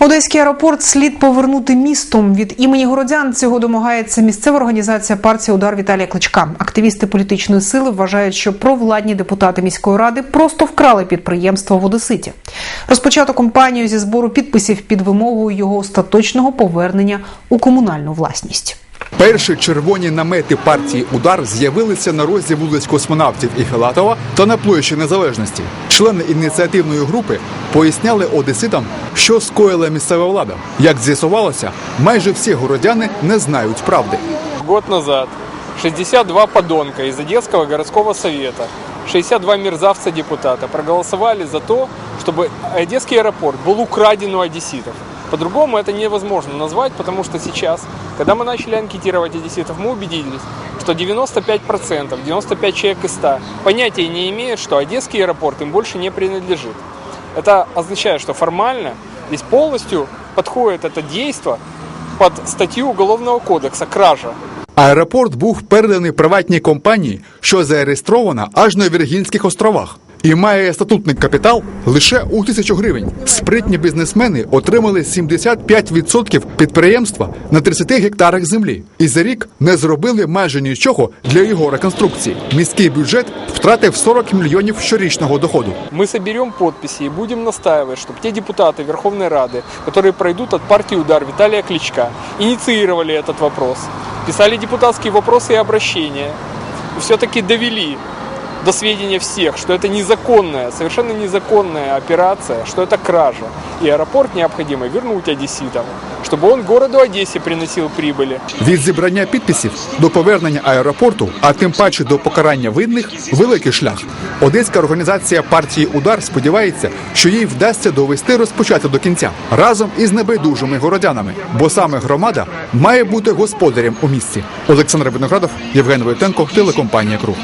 Одеський аеропорт слід повернути містом. Від імені городян цього домагається місцева організація партії Удар Віталія Кличка. Активісти політичної сили вважають, що провладні депутати міської ради просто вкрали підприємство в Одеситі. Розпочато кампанію зі збору підписів під вимогою його остаточного повернення у комунальну власність. Перші червоні намети партії Удар з'явилися на розі вулиць космонавтів і Філатова та на площі Незалежності. Члени ініціативної групи поясняли одеситам, що скоїла місцева влада. Як з'ясувалося, майже всі городяни не знають правди. Год назад 62 подонка из Одесского городского совета, 62 мерзавца депутата проголосовали за то, чтобы Одесский аэропорт был украден у одесситов. По-другому это невозможно назвать, потому что сейчас, когда мы начали анкетировать одесситов, мы убедились, что 95%, 95 человек из 100 понятия не имеют, что Одесский аэропорт им больше не принадлежит. Это означает, что формально здесь полностью подходит это действие под статью Уголовного кодекса «Кража». Аеропорт був переданий приватній компанії, що зареєстрована аж на Віргінських островах. І має статутний капітал лише у тисячу гривень. Спритні бізнесмени отримали 75% підприємства на 30 гектарах землі, і за рік не зробили майже нічого для його реконструкції. Міський бюджет втратив 40 мільйонів щорічного доходу. Мы соберем подписи и будем настаивать, чтобы те депутаты Верховной Рады, которые пройдут от партии «Удар» Виталия Кличка, инициировали этот вопрос, писали депутатские вопросы и обращения, все-таки довели до сведения всех, что это незаконная, совершенно незаконная операция, что это кража. И аэропорт необходимо вернуть одесситам, чтобы он городу Одессе приносил прибыли. Від зібрання підписів до повернення аеропорту, а тим паче до покарання винних, великий шлях. Одеська організація партії Удар сподівається, що їй вдасться довести розпочати до кінця разом із небайдужими городянами, бо саме громада має бути господарем у місті. Олександр Виноградов, Євген Войтенко, телекомпанія Круг.